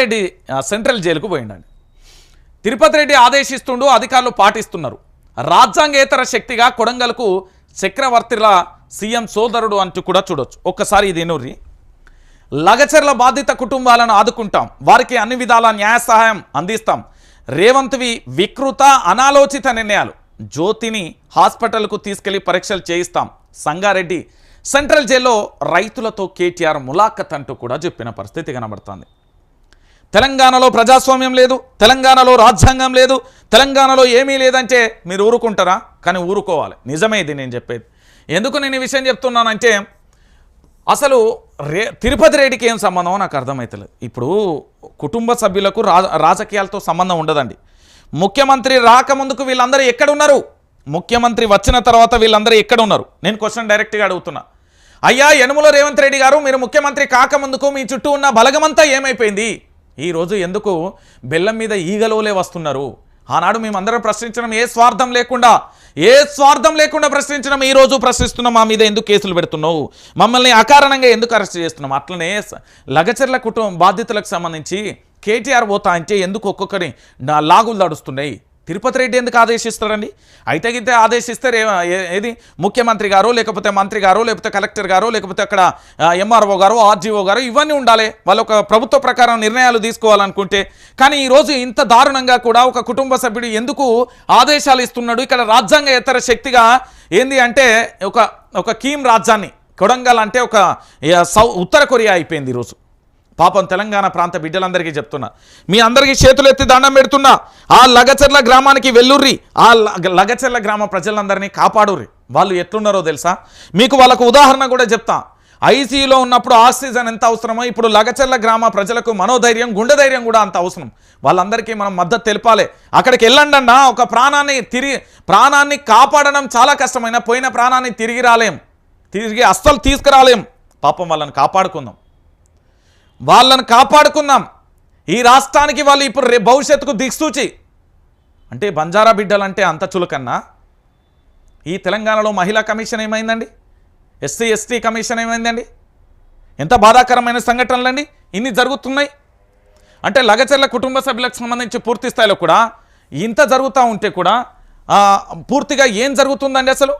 Reddy central జైలుకు పోయిండండి. తిరుపతి రెడ్డి ఆదేశిస్తుండు అధికారులు పాటిస్తున్నారు. రాజ్యాంగేతర శక్తిగా కొడంగల్కు చక్రవర్తిల సీఎం సోదరుడు అంటూ కూడా చూడొచ్చు. ఒక్కసారి ఇది ఎనూరి లగచర్ల బాధిత కుటుంబాలను ఆదుకుంటాం. వారికి అన్ని విధాల న్యాయ సహాయం అందిస్తాం. రేవంత్వి వికృత అనాలోచిత నిర్ణయాలు. జ్యోతిని హాస్పిటల్కు తీసుకెళ్ళి పరీక్షలు చేయిస్తాం. సంగారెడ్డి సెంట్రల్ జైల్లో రైతులతో కేటీఆర్ ములాఖత్ అంటూ కూడా చెప్పిన పరిస్థితి కనబడుతుంది. తెలంగాణలో ప్రజాస్వామ్యం లేదు తెలంగాణలో రాజ్యాంగం లేదు తెలంగాణలో ఏమీ లేదంటే మీరు ఊరుకుంటారా? కానీ ఊరుకోవాలి. నిజమే ఇది నేను చెప్పేది. ఎందుకు నేను ఈ విషయం చెప్తున్నానంటే అసలు రే తిరుపతి రెడ్డికి ఏం సంబంధమో నాకు అర్థమవుతలేదు ఇప్పుడు కుటుంబ సభ్యులకు రాజకీయాలతో సంబంధం ఉండదండి. ముఖ్యమంత్రి రాకముందుకు వీళ్ళందరూ ఎక్కడున్నారు? ముఖ్యమంత్రి వచ్చిన తర్వాత వీళ్ళందరూ ఎక్కడ ఉన్నారు నేను క్వశ్చన్ డైరెక్ట్గా అడుగుతున్నా. అయ్యా యనుమల రేవంత్ రెడ్డి గారు మీరు ముఖ్యమంత్రి కాకముందుకు మీ చుట్టూ ఉన్న బలగమంతా ఏమైపోయింది? ఈరోజు ఎందుకు బెల్లం మీద ఈగలోలే వస్తున్నారు? ఆనాడు మేమందరం ప్రశ్నించడం ఏ స్వార్థం లేకుండా ఏ స్వార్థం లేకుండా ప్రశ్నించడం ఈరోజు ప్రశ్నిస్తున్నాం మా మీద ఎందుకు కేసులు పెడుతున్నావు? మమ్మల్ని అకారణంగా ఎందుకు అరెస్ట్ చేస్తున్నాం అట్లనే లగచర్ల కుటుంబం బాధితులకు సంబంధించి కేటీఆర్ పోతా అంటే ఎందుకు ఒక్కొక్కరి నా లాగులు దడుస్తున్నాయి తిరుపతి రెడ్డి ఎందుకు ఆదేశిస్తారండి అయితే గితే ఆదేశిస్తే ఏది? ముఖ్యమంత్రి గారు లేకపోతే మంత్రి గారు లేకపోతే కలెక్టర్ గారు లేకపోతే అక్కడ ఎంఆర్ఓ గారు ఆర్జీఓ గారు ఇవన్నీ ఉండాలి. వాళ్ళు ఒక ప్రభుత్వ ప్రకారం నిర్ణయాలు తీసుకోవాలనుకుంటే. కానీ ఈరోజు ఇంత దారుణంగా కూడా ఒక కుటుంబ సభ్యుడు ఎందుకు ఆదేశాలు ఇస్తున్నాడు? ఇక్కడ రాజ్యాంగ ఇతర శక్తిగా ఏంది అంటే ఒక ఒక కీమ్ రాజ్యాన్ని కొడంగల్ అంటే ఒక సౌ ఉత్తర కొరియా అయిపోయింది ఈరోజు పాపం తెలంగాణ ప్రాంత బిడ్డలందరికీ చెప్తున్నా. మీ అందరికీ చేతులు ఎత్తి దండం పెడుతున్నా. ఆ లగచర్ల గ్రామానికి వెళ్ళుర్రి. ఆ లగచర్ల గ్రామ ప్రజలందరినీ కాపాడుర్రి. వాళ్ళు ఎట్లున్నారో తెలుసా? మీకు వాళ్ళకు ఉదాహరణ కూడా చెప్తా. ఐసీయూలో ఉన్నప్పుడు ఆక్సిజన్ ఎంత అవసరమో ఇప్పుడు లగచర్ల గ్రామ ప్రజలకు మనోధైర్యం గుండె ధైర్యం కూడా అంత అవసరం. వాళ్ళందరికీ మనం మద్దతు తెలపాలి. అక్కడికి వెళ్ళండి ఒక ప్రాణాన్ని తిరిగి ప్రాణాన్ని కాపాడడం చాలా కష్టమైన పోయిన ప్రాణాన్ని తిరిగి రాలేం. తిరిగి అస్సలు తీసుకురాలేం. పాపం వాళ్ళని కాపాడుకుందాం. వాళ్ళను కాపాడుకుందాం. ఈ రాష్ట్రానికి వాళ్ళు ఇప్పుడు రే భవిష్యత్తుకు దిక్సూచి. అంటే బంజారా బిడ్డలంటే అంత చులకన్నా? ఈ తెలంగాణలో మహిళా కమిషన్ ఏమైందండి? ఎస్సీ ఎస్టీ కమిషన్ ఏమైందండి? ఎంత బాధాకరమైన సంఘటనలండి? ఇన్ని జరుగుతున్నాయి. అంటే లగచర్ల కుటుంబ సభ్యులకు సంబంధించి పూర్తి స్థాయిలో కూడా ఇంత జరుగుతూ ఉంటే కూడా పూర్తిగా ఏం జరుగుతుందండి అసలు?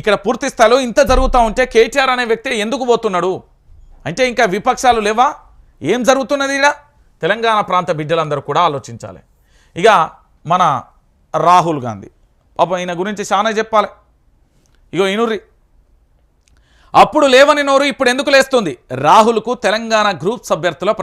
ఇక్కడ పూర్తి స్థాయిలో ఇంత జరుగుతూ ఉంటే కేటీఆర్ అనే వ్యక్తి ఎందుకు పోతున్నాడు? అంటే ఇంకా విపక్షాలు లేవా? ఏం జరుగుతున్నది ఇలా తెలంగాణ ప్రాంత బిడ్డలందరూ కూడా ఆలోచించాలి. ఇక మన రాహుల్ గాంధీ. పాపం ఈయన గురించి చాలా చెప్పాలి. ఇగో ఇనుర్రి. అప్పుడు లేవని నోరు ఇప్పుడు ఎందుకు లేస్తుంది? రాహుల్కు తెలంగాణ గ్రూప్స్ అభ్యర్థుల ప్రశ్న.